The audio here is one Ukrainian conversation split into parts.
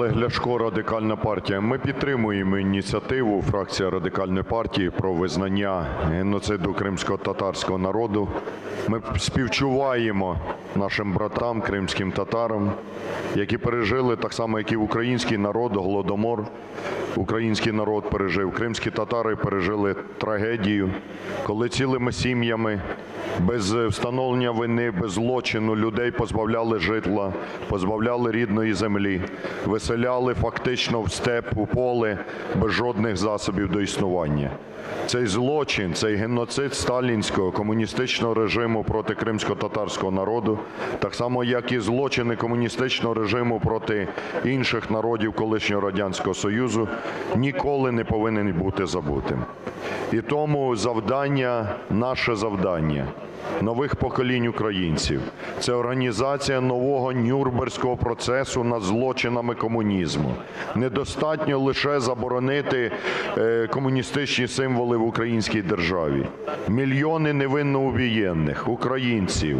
Олег Ляшко, Радикальна партія. Ми підтримуємо ініціативу фракція Радикальної партії про визнання геноциду кримсько-татарського народу. Ми співчуваємо нашим братам, кримським татарам, які пережили так само, як і український народ, голодомор. Український народ пережив, кримські татари пережили трагедію, коли цілими сім'ями без встановлення вини, без злочину людей позбавляли житла, позбавляли рідної землі, виселяли фактично в степ, у поле без жодних засобів до існування. Цей злочин, цей геноцид сталінського комуністичного режиму проти кримсько-татарського народу, так само як і злочини комуністичного режиму проти інших народів колишнього радянського союзу, ніколи не повинен бути забутим. І тому завдання, наше завдання нових поколінь українців це організація нового нюрнберзького процесу над злочинами комунізму. Недостатньо лише заборонити е, комуністичні символи в українській державі. Мільйони невинно убієнних українців,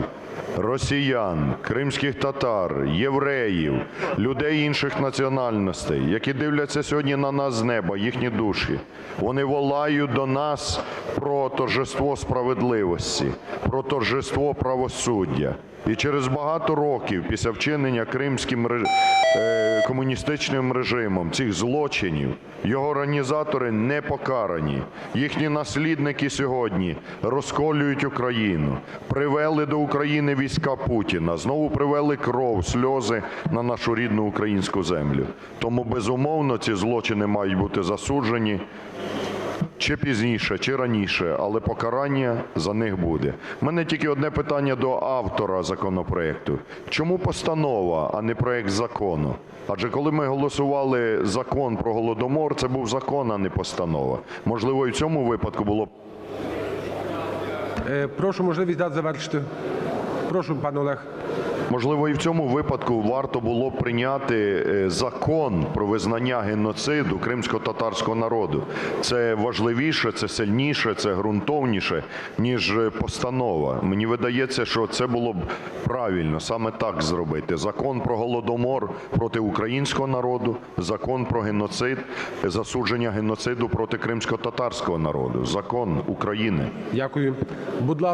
росіян, кримських татар, євреїв, людей інших національностей, які дивляться сьогодні на нас з неба, їхні душі. Вони волають до нас про торжество справедливості, про торжество правосуддя. І через багато років після вчинення кримським е, комуністичним режимом цих злочинів його організатори не покарані. Їхні наслідники сьогодні розколюють Україну, привели до України війська Путіна, знову привели кров, сльози на нашу рідну українську землю. Тому безумовно ці злочини мають бути засуджені чи пізніше, чи раніше, але покарання за них буде. У мене тільки одне питання до автора законопроекту. Чому постанова, а не проект закону? Адже коли ми голосували закон про голодомор, це був закон, а не постанова. Можливо, і в цьому випадку було Прошу можливість дати завершити. Прошу, пане Олег. Можливо, і в цьому випадку варто було б прийняти е, закон про визнання геноциду кримсько-татарського народу. Це важливіше, це сильніше, це ґрунтовніше, ніж е, постанова. Мені видається, що це було б правильно саме так зробити. Закон про голодомор проти українського народу, закон про геноцид, засудження геноциду проти кримсько-татарського народу, закон України. Дякую. Будь ласка.